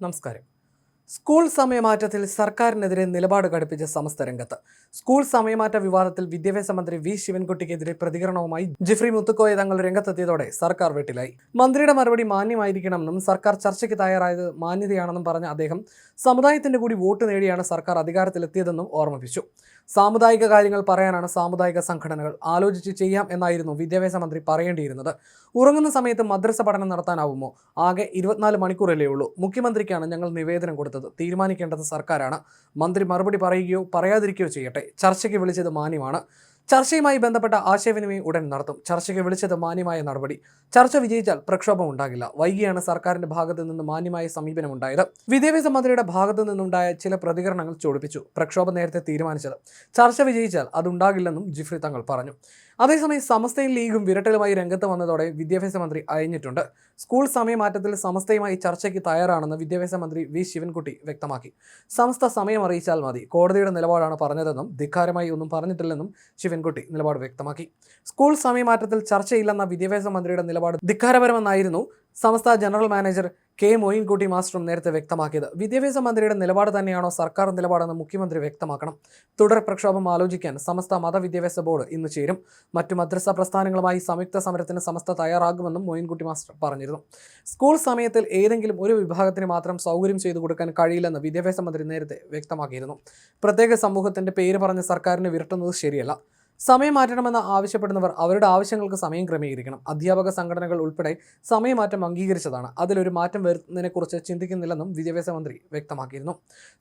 നമസ്കാരം. സ്കൂൾ സമയമാറ്റത്തിൽ സർക്കാരിനെതിരെ നിലപാട് ഘടിപ്പിച്ച സമസ്ത രംഗത്ത്. സ്കൂൾ സമയമാറ്റ വിവാദത്തിൽ വിദ്യാഭ്യാസ മന്ത്രി വി. ശിവൻകുട്ടിക്കെതിരെ പ്രതികരണവുമായി ജിഫ്രി മുത്തുക്കോയ തങ്ങൾ രംഗത്തെത്തിയതോടെ സർക്കാർ വെട്ടിലായി. മന്ത്രിയുടെ മറുപടി മാന്യമായിരിക്കണമെന്നും സർക്കാർ ചർച്ചയ്ക്ക് തയ്യാറായത് മാന്യതയാണെന്നും പറഞ്ഞ അദ്ദേഹം സമുദായത്തിന്റെ കൂടി വോട്ട് നേടിയാണ് സർക്കാർ അധികാരത്തിലെത്തിയതെന്നും ഓർമ്മിപ്പിച്ചു. സാമുദായിക കാര്യങ്ങൾ പറയാനാണ് സാമുദായിക സംഘടനകൾ ആലോചിച്ച് ചെയ്യാം എന്നായിരുന്നു വിദ്യാഭ്യാസ മന്ത്രി പറയേണ്ടിയിരുന്നത്. ഉറങ്ങുന്ന സമയത്ത് മദ്രസ പഠനം നടത്താനാവുമോ? ആകെ ഇരുപത്തിനാല് മണിക്കൂറല്ലേ ഉള്ളൂ. മുഖ്യമന്ത്രിക്കാണ് ഞങ്ങൾ നിവേദനം കൊടുത്തത്. തീരുമാനിക്കേണ്ടത് സർക്കാരാണ്. മന്ത്രി മറുപടി പറയുകയോ പറയാതിരിക്കുകയോ ചെയ്യട്ടെ. ചർച്ചയ്ക്ക് വിളിച്ചത് മാന്യമാണ്. ചർച്ചയുമായി ബന്ധപ്പെട്ട ആശയവിനിമയം ഉടൻ നടത്തും. ചർച്ചയ്ക്ക് വിളിച്ചത് മാന്യമായ നടപടി. ചർച്ച വിജയിച്ചാൽ പ്രക്ഷോഭം ഉണ്ടാകില്ല. വൈകിയാണ് സർക്കാരിന്റെ ഭാഗത്തു നിന്ന് മാന്യമായ സമീപനം ഉണ്ടായത്. വിദ്യാഭ്യാസ മന്ത്രിയുടെ ഭാഗത്തു നിന്നുണ്ടായ ചില പ്രതികരണങ്ങൾ ചോടിപ്പിച്ചു. പ്രക്ഷോഭം നേരത്തെ തീരുമാനിച്ചത്. ചർച്ച വിജയിച്ചാൽ അതുണ്ടാകില്ലെന്നും ജിഫ്രി തങ്ങൾ പറഞ്ഞു. അതേസമയം സമസ്തയും ലീഗും വിരട്ടലുമായി രംഗത്ത് വന്നതോടെ വിദ്യാഭ്യാസ മന്ത്രി അയഞ്ഞിട്ടുണ്ട്. സ്കൂൾ സമയമാറ്റത്തിൽ സമസ്തയുമായി ചർച്ചയ്ക്ക് തയ്യാറാണെന്ന് വിദ്യാഭ്യാസ മന്ത്രി വി. ശിവൻകുട്ടി വ്യക്തമാക്കി. സമസ്ത സമയം അറിയിച്ചാൽ മതി. കോടതിയുടെ നിലപാടാണ് പറഞ്ഞതെന്നും ധിക്കാരമായി ഒന്നും പറഞ്ഞിട്ടില്ലെന്നും ശിവൻകുട്ടി നിലപാട് വ്യക്തമാക്കി. സ്കൂൾ സമയമാറ്റത്തിൽ ചർച്ചയില്ലെന്ന വിദ്യാഭ്യാസ മന്ത്രിയുടെ നിലപാട് ധിക്കാരപരമെന്നായിരുന്നു Samastha general manager K Moinkutty മാസ്റ്ററും നേരത്തെ വ്യക്തമാക്കിയത്. വിദ്യാഭ്യാസ മന്ത്രിയുടെ നിലപാട് തന്നെയാണോ സർക്കാർ നിലപാടെന്ന് മുഖ്യമന്ത്രി വ്യക്തമാക്കണം. തുടർ പ്രക്ഷോഭം ആലോചിക്കാൻ സമസ്ത മതവിദ്യാഭ്യാസ ബോർഡ് ഇന്ന് ചേരും. മറ്റു മദ്രസ പ്രസ്ഥാനങ്ങളുമായി സംയുക്ത സമരത്തിന് സമസ്ത തയ്യാറാകുമെന്നും മൊയിൻകുട്ടി മാസ്റ്റർ പറഞ്ഞിരുന്നു. സ്കൂൾ സമയത്തിൽ ഏതെങ്കിലും ഒരു വിഭാഗത്തിന് മാത്രം സൗകര്യം ചെയ്തു കൊടുക്കാൻ കഴിയില്ലെന്ന് വിദ്യാഭ്യാസ മന്ത്രി നേരത്തെ വ്യക്തമാക്കിയിരുന്നു. പ്രത്യേക സമൂഹത്തിന്റെ പേര് പറഞ്ഞ് സർക്കാരിനെ വിരട്ടുന്നത് ശരിയല്ല. സമയം മാറ്റണമെന്ന് ആവശ്യപ്പെടുന്നവർ അവരുടെ ആവശ്യങ്ങൾക്ക് സമയം ക്രമീകരിക്കണം. അധ്യാപക സംഘടനകൾ ഉൾപ്പെടെ സമയമാറ്റം അംഗീകരിച്ചതാണ്. അതിലൊരു മാറ്റം വരുന്നതിനെക്കുറിച്ച് ചിന്തിക്കുന്നില്ലെന്നും വിദ്യാഭ്യാസ മന്ത്രി വ്യക്തമാക്കിയിരുന്നു.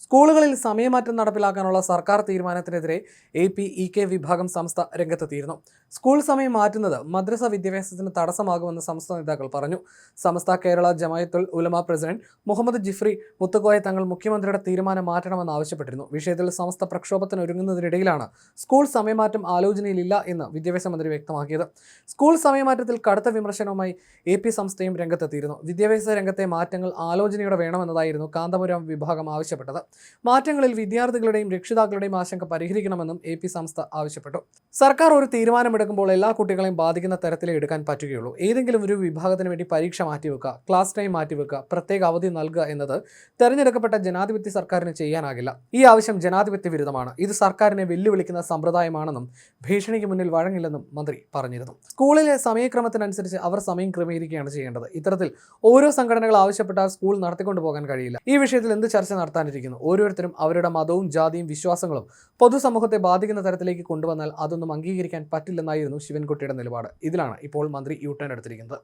സ്കൂളുകളിൽ സമയമാറ്റം നടപ്പിലാക്കാനുള്ള സർക്കാർ തീരുമാനത്തിനെതിരെ എ പി ഇ കെ വിഭാഗം സംസ്ഥ രംഗത്തെത്തിയിരുന്നു. സ്കൂൾ സമയം മാറ്റുന്നത് മദ്രസ വിദ്യാഭ്യാസത്തിന് തടസ്സമാകുമെന്ന് സംസ്ഥ നേതാക്കൾ പറഞ്ഞു. സംസ്ഥ കേരള ജമായത്തുൽ ഉലമ പ്രസിഡന്റ് മുഹമ്മദ് ജിഫ്രി മുത്തുക്കോയ തങ്ങൾ മുഖ്യമന്ത്രിയുടെ തീരുമാനം മാറ്റണമെന്ന് ആവശ്യപ്പെട്ടിരുന്നു. വിഷയത്തിൽ സംസ്ഥ പ്രക്ഷോഭത്തിനൊരുങ്ങുന്നതിനിടയിലാണ് സ്കൂൾ സമയമാറ്റം ആലോചനയിലില്ല എന്ന് വിദ്യാഭ്യാസ മന്ത്രി വ്യക്തമാക്കിയത്. സ്കൂൾ സമയമാറ്റത്തിൽ കടുത്ത വിമർശനവുമായി എ പി സംസ്ഥയും രംഗത്തെത്തിയിരുന്നു. വിദ്യാഭ്യാസ രംഗത്തെ മാറ്റങ്ങൾ ആലോചനയോടെ വേണമെന്നതായിരുന്നു കാന്തപുരം വിഭാഗം ആവശ്യപ്പെട്ടത്. മാറ്റങ്ങളിൽ വിദ്യാർത്ഥികളുടെയും രക്ഷിതാക്കളുടെയും ആശങ്ക പരിഹരിക്കണമെന്നും എ പി സംസ്ഥ ആവശ്യപ്പെട്ടു. സർക്കാർ ഒരു തീരുമാനമെടുക്കുമ്പോൾ എല്ലാ കുട്ടികളെയും ബാധിക്കുന്ന തരത്തിലേ എടുക്കാൻ പറ്റുകയുള്ളൂ. ഏതെങ്കിലും ഒരു വിഭാഗത്തിന് വേണ്ടി പരീക്ഷ മാറ്റിവെക്കുക ക്ലാസ് ടൈം മാറ്റിവെക്കുക പ്രത്യേക അവധി നൽകുക എന്നത് തെരഞ്ഞെടുക്കപ്പെട്ട ജനാധിപത്യ സർക്കാരിന് ചെയ്യാനാകില്ല. ഈ ആവശ്യം ജനാധിപത്യ വിരുദ്ധമാണ്. ഇത് സർക്കാരിനെ വെല്ലുവിളിക്കുന്ന സമ്പ്രദായമാണെന്നും ഭീഷണിക്ക് മുന്നിൽ വഴങ്ങില്ലെന്നും മന്ത്രി പറഞ്ഞിരുന്നു. സ്കൂളിലെ സമയക്രമത്തിനനുസരിച്ച് അവർ സമയം ക്രമീകരിക്കുകയാണ് ചെയ്യേണ്ടത്. ഇത്തരത്തിൽ ഓരോ സംഘടനകൾ ആവശ്യപ്പെട്ടാൽ സ്കൂൾ നടത്തിക്കൊണ്ടു പോകാൻ കഴിയില്ല. ഈ വിഷയത്തിൽ എന്ത് ചർച്ച നടത്താനിരിക്കുന്നു? ഓരോരുത്തരും അവരുടെ മതവും ജാതിയും വിശ്വാസങ്ങളും പൊതുസമൂഹത്തെ ബാധിക്കുന്ന തരത്തിലേക്ക് കൊണ്ടുവന്നാൽ അതൊന്നും അംഗീകരിക്കാൻ പറ്റില്ലെന്നായിരുന്നു ശിവൻകുട്ടിയുടെ നിലപാട്. ഇതിലാണ് ഇപ്പോൾ മന്ത്രി യു ടേൺ എടുത്തിരിക്കുന്നത്.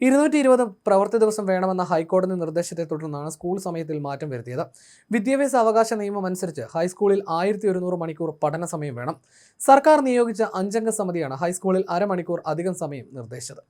ഇരുന്നൂറ്റി ഇരുപത് പ്രവൃത്തി ദിവസം വേണമെന്ന ഹൈക്കോടതി നിർദ്ദേശത്തെ തുടർന്നാണ് സ്കൂൾ സമയത്തിൽ മാറ്റം വരുത്തിയത്. വിദ്യാഭ്യാസ അവകാശ നിയമം അനുസരിച്ച് ഹൈസ്കൂളിൽ ആയിരത്തി ഒരുന്നൂറ് മണിക്കൂർ പഠന സമയം വേണം. സർക്കാർ നിയോഗിച്ച അഞ്ചംഗ സമിതിയാണ് ഹൈസ്കൂളിൽ അരമണിക്കൂർ അധികം സമയം നിർദ്ദേശിച്ചത്.